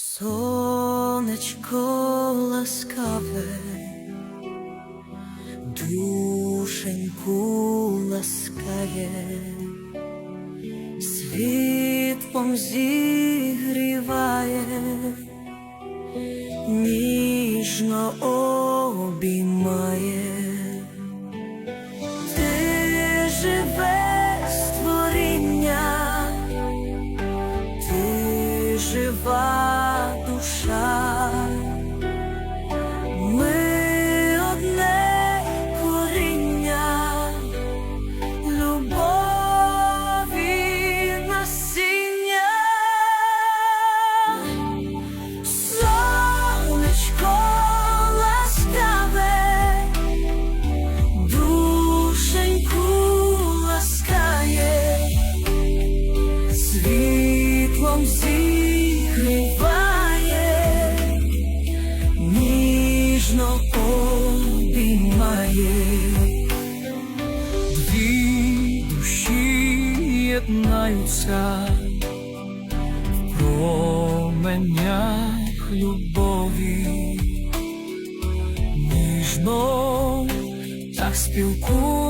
Сонечко ласкаве, душеньку ласкає, світлом зігріває, ніжно обіймає. Живе створіння, ти жива shine. Обіймає, дві душі єднаються в променях любові, ніжно так спілкуються